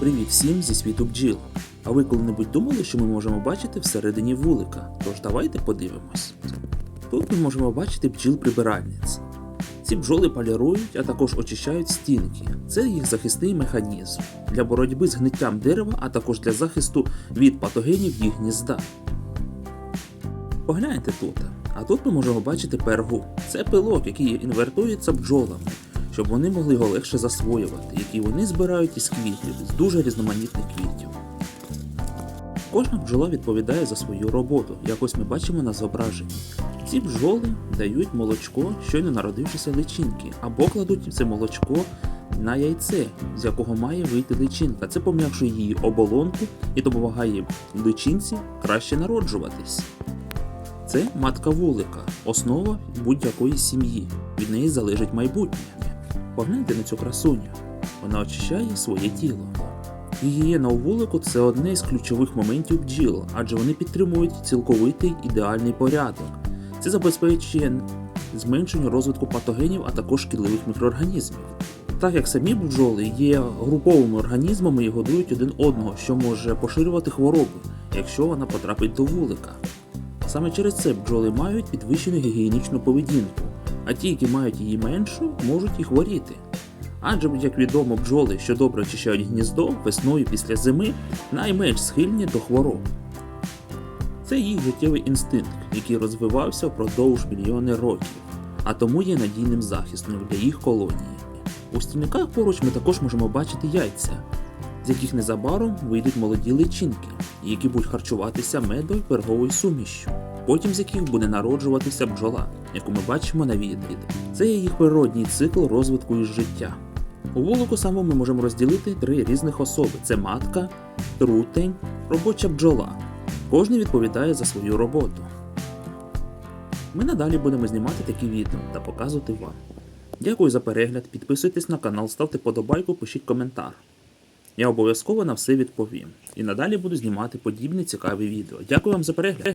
Привіт всім зі світу бджіл. А ви коли-небудь думали, що ми можемо бачити всередині вулика? Тож давайте подивимось. Тут ми можемо бачити бджіл-прибиральниць. Ці бджоли полірують, а також очищають стінки. Це їх захисний механізм для боротьби з гниттям дерева, а також для захисту від патогенів їх гнізда. Погляньте тут. А тут ми можемо бачити пергу. Це пилок, який інвертується бджолами, щоб вони могли його легше засвоювати, який вони збирають із квітів, з дуже різноманітних квітів. Кожна бджола відповідає за свою роботу, як ось ми бачимо на зображенні. Ці бджоли дають молочко, щойно народившися личинки, або кладуть це молочко на яйце, з якого має вийти личинка. Це пом'якшує її оболонку і допомагає личинці краще народжуватись. Це матка вулика, основа будь-якої сім'ї. Від неї залежить майбутнє. Погляньте на цю красуню. Вона очищає своє тіло. Гігієна у вулику це одне із ключових моментів бджіл, адже вони підтримують цілковитий ідеальний порядок. Це забезпечує зменшення розвитку патогенів, а також шкідливих мікроорганізмів. Так як самі бджоли є груповими організмами і годують один одного, що може поширювати хвороби, якщо вона потрапить до вулика. Саме через це бджоли мають підвищену гігієнічну поведінку, а ті, які мають її меншу, можуть і хворіти. Адже, як відомо, бджоли, що добре очищають гніздо весною після зими, найменш схильні до хвороб. Це їх життєвий інстинкт, який розвивався впродовж мільйони років, а тому є надійним захистом для їх колонії. У стільниках поруч ми також можемо бачити яйця, з яких незабаром вийдуть молоді личинки, які будуть харчуватися медою перговою сумішшю, потім з яких буде народжуватися бджола, яку ми бачимо на відео. Це є їх природній цикл розвитку із життя. У вулику самому ми можемо розділити три різних особи: це матка, трутень, робоча бджола. Кожен відповідає за свою роботу. Ми надалі будемо знімати такі відео та показувати вам. Дякую за перегляд, підписуйтесь на канал, ставте подобайку, пишіть коментар. Я обов'язково на все відповім. І надалі буду знімати подібні цікаві відео. Дякую вам за перегляд.